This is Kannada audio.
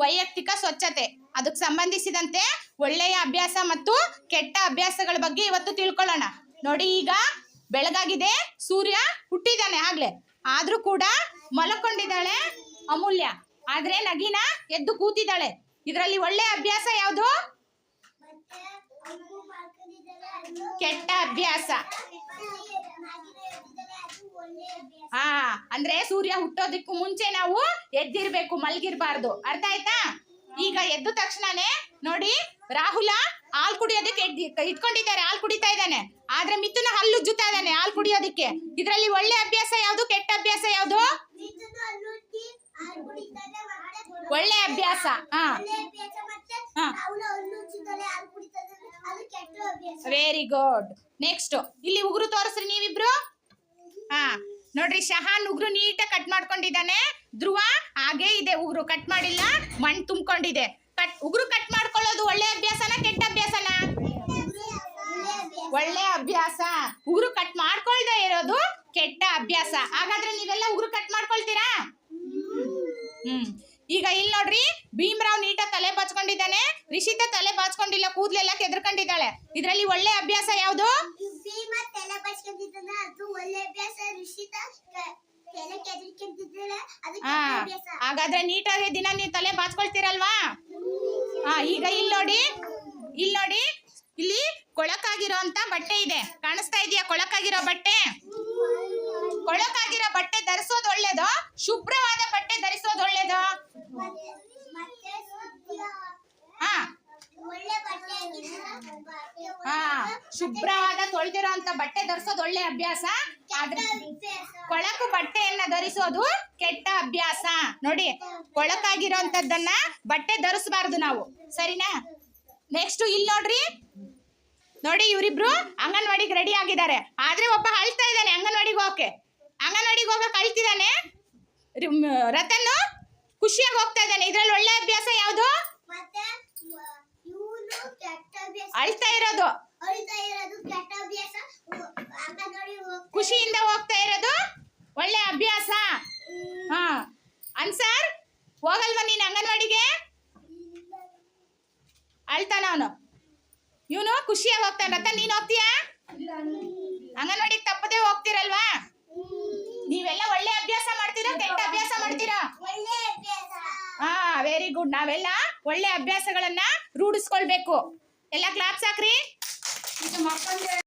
ವೈಯಕ್ತಿಕ ಸ್ವಚ್ಛತೆ. ಅದಕ್ಕೆ ಸಂಬಂಧಿಸಿದಂತೆ ಒಳ್ಳೆಯ ಅಭ್ಯಾಸ ಮತ್ತು ಕೆಟ್ಟ ಅಭ್ಯಾಸಗಳ ಬಗ್ಗೆ ಇವತ್ತು ತಿಳ್ಕೊಳ್ಳೋಣ. ನೋಡಿ ಈಗ ಬೆಳಗಾಗಿದೆ, ಸೂರ್ಯ ಹುಟ್ಟಿದಾನೆ ಆಗ್ಲೆ. ಆದ್ರೂ ಕೂಡ ಮಲಕೊಂಡಿದ್ದಾಳೆ ಅಮೂಲ್ಯ. ಆದ್ರೆ ನಗಿನ ಎದ್ದು ಕೂತಿದ್ದಾಳೆ. ಇದರಲ್ಲಿ ಒಳ್ಳೆಯ ಅಭ್ಯಾಸ ಯಾವುದು? ಕೆಟ್ಟ ಅಭ್ಯಾಸ. ಅಂದ್ರೆ ಸೂರ್ಯ ಹುಟ್ಟೋದಕ್ಕೂ ಮುಂಚೆ ನಾವು ಎದ್ದಿರ್ಬೇಕು, ಮಲ್ಗಿರ್ಬಾರ್ದು. ಅರ್ಥ ಆಯ್ತಾ? ಈಗ ಎದ್ದ ತಕ್ಷಣನೇ ನೋಡಿ, ರಾಹುಲ ಹಾಲ್ ಕುಡಿಯೋದಕ್ಕೆ ಇಟ್ಕೊಂಡಿದ್ದಾರೆ, ಹಾಲ್ ಕುಡಿತಾ ಇದ್ದಾನೆ. ಆದ್ರೆ ಮಿಥುನ ಹಲ್ಲು ಉಜ್ಜುತ್ತಾ ಇದ್ದಾನೆ ಹಾಲ್ ಕುಡಿಯೋದಕ್ಕೆ. ಇದರಲ್ಲಿ ಒಳ್ಳೆ ಅಭ್ಯಾಸ ಯಾವ್ದು? ಕೆಟ್ಟ ಅಭ್ಯಾಸ ಯಾವುದು? ಒಳ್ಳೆ ಅಭ್ಯಾಸ. ಹಾ. ವೆರಿ ಗುಡ್ ನೆಕ್ಸ್ಟ್ ಇಲ್ಲಿ ಉಗುರು ತೋರಿಸ್ರಿ ನೀವಿಬ್ರು. ನೋಡ್ರಿ ಶಹಾನ್ ಉಗ್ರು ನೀಟಾಗಿ ಕಟ್ ಮಾಡ್ಕೊಂಡಿದ್ದಾನೆ. ಧ್ರುವ, ಹಾಗೇ ಇದೆ, ಉಗ್ರು ಕಟ್ ಮಾಡಿಲ್ಲ, ಮಣ್ಣು ತುಂಬಿಕೊಂಡಿದೆ. ಕಟ್ ಉಗ್ರು ಕಟ್ ಮಾಡ್ಕೊಳ್ಳೋದು ಒಳ್ಳೆ ಅಭ್ಯಾಸನ ಕೆಟ್ಟ ಅಭ್ಯಾಸನ? ಒಳ್ಳೆ ಅಭ್ಯಾಸ. ಉಗ್ರು ಕಟ್ ಮಾಡ್ಕೊಳ್ದೆ ಇರೋದು ಕೆಟ್ಟ ಅಭ್ಯಾಸ. ಹಾಗಾದ್ರೆ ನೀವೆಲ್ಲ ಉಗ್ರು ಕಟ್ ಮಾಡ್ಕೊಳ್ತೀರಾ? ಹ್ಮ್. ಈಗ ಇಲ್ಲಿ ನೋಡ್ರಿ, ಭೀಮರಾವ್ ನೀಟಾಗಿ ತಲೆ ಬಾಚ್ಕೊಂಡಿದ್ದಾನೆ. ರಿಷಿತ ತಲೆ ಬಾಚ್ಕೊಂಡಿಲ್ಲ, ಕೂದ್ಲೆಲ್ಲ ಕೆದರ್ಕೊಂಡಿದ್ದಾಳೆ. ಇದರಲ್ಲಿ ಒಳ್ಳೆ ಅಭ್ಯಾಸ ಯಾವುದು ಭೀಮ ತಲೆ ಬಚ್ಕೊಂಡಿದ್ದಾನೆ ಅದು ಒಳ್ಳೆ ಅಭ್ಯಾಸ ಋಷಿತ ಕ- ತಲೆ ಕೆದರಿಕೊಂಡಿದ್ದಾಳೆ ಅದು ಹಾ ಕೆಟ್ಟ ಅಭ್ಯಾಸ ಹಾಗಾದ್ರೆ ನೀಟಾಗಿ ದಿನ ನೀವು ತಲೆ ಬಾಚ್ಕೊಳ್ತೀರಲ್ವಾ? ಹಾ ಈಗ ಇಲ್ಲಿ ನೋಡಿ. ಇಲ್ಲಿ ನೋಡಿ. ಇಲ್ಲಿ ಕೊಳಕಾಗಿರೋ ಅಂತ ಬಟ್ಟೆ ಇದೆ. ಕಾಣಿಸ್ತಾ ಇದೆಯಾ ಕೊಳಕಾಗಿರೋ ಬಟ್ಟೆ ಕೊಳಕಾಗಿರೋ ಬಟ್ಟೆ ಧರಿಸೋದು ಒಳ್ಳೇದು ಶುಭ್ರವಾದ ಬಟ್ಟೆ ಧರಿಸೋದು ಒಳ್ಳೇದು ಮತ್ತೆ ಮತ್ತೆ ಸುದ್ದಿಯ ಹಾ ಒಳ್ಳೆ ಬಟ್ಟೆ ಹಾಕಿದ್ರೆ ಬಟ್ಟೆ ಹಾ ಒಳ್ಳೆ ಶುಭ್ರವಾದ ತೊಳೆದಿರೋ ಅಂತ ಬಟ್ಟೆ ಧರಿಸೋದು ಒಳ್ಳೆ ಅಭ್ಯಾಸ. ಆದ್ರೆ. ಕೊಳಕು ಬಟ್ಟೆಯನ್ನ ಧರಿಸೋದು ಕೆಟ್ಟ ಅಭ್ಯಾಸ. ನೋಡಿ ಕೊಳಕಾಗಿರೋಂಥದ್ದನ್ನ ಬಟ್ಟೆ ಧರಿಸಬಾರ್ದು ನಾವು. ಸರಿನಾ? ನೆಕ್ಸ್ಟ್ ಇಲ್ಲಿ ನೋಡ್ರಿ. ನೋಡಿ ಇವರಿಬ್ರು ಅಂಗನವಾಡಿಗೆ ರೆಡಿ ಆಗಿದ್ದಾರೆ. ಆದ್ರೆ ಒಬ್ಬ ಅಳ್ತಾ ಇದ್ದಾನೆ ಅಂಗನವಾಡಿಗೆ ಹೋಗಕ್ಕೆ. ಅಂಗನವಾಡಿಗೆ ಹೋಗಕ್ಕೆ ಅಳ್ತಿದ್ದಾನೆ. ರತನ್ ಖುಷಿಯಾಗಿ ಹೋಗ್ತಾ ಇದ್ದಾನೆ. ಇದ್ರಲ್ಲಿ ಒಳ್ಳೆ ಅಭ್ಯಾಸ ಯಾವುದು? ಅಳ್ತಾ ಇರೋದು ಕೆಟ್ಟ ಅಭ್ಯಾಸ ಅಂಗನವಾಡಿ ಹೋಗ್ತಾ ಖುಷಿಯಿಂದ ಹೋಗ್ತಾ ಇರೋದು? ಒಳ್ಳೆ ಅಭ್ಯಾಸ? ಹಾ. ಅನ್ಸಾರ್, ಹೋಗಲ್ವಾ ನೀನು ಅಂಗನವಾಡಿಗೆ? ಅಳ್ತಾನ ಅವನು. ಇವನು ಖುಷಿಯಾಗಿ ಹೋಗ್ತಾನೆ. ರತನ್, ನೀನು ಹೋಗ್ತೀಯಾ? ಅಂಗನವಾಡಿಗೆ ತಪ್ಪದೆ ಹೋಗ್ತಿರಲ್ವಾ? ನೀವೆಲ್ಲ ಒಳ್ಳೆ ಅಭ್ಯಾಸ ಮಾಡ್ತೀರಾ, ಕೆಟ್ಟ ಅಭ್ಯಾಸ ಮಾಡ್ತೀರಾ? ಹಾ ವೆರಿ ಗುಡ್ ನಾವೆಲ್ಲ ಒಳ್ಳೆ ಅಭ್ಯಾಸಗಳನ್ನ ರೂಢಿಸ್ಕೊಳ್ಬೇಕು. ಎಲ್ಲ ಕ್ಲಾಪ್ಸ್ ಹಾಕ್ರಿ.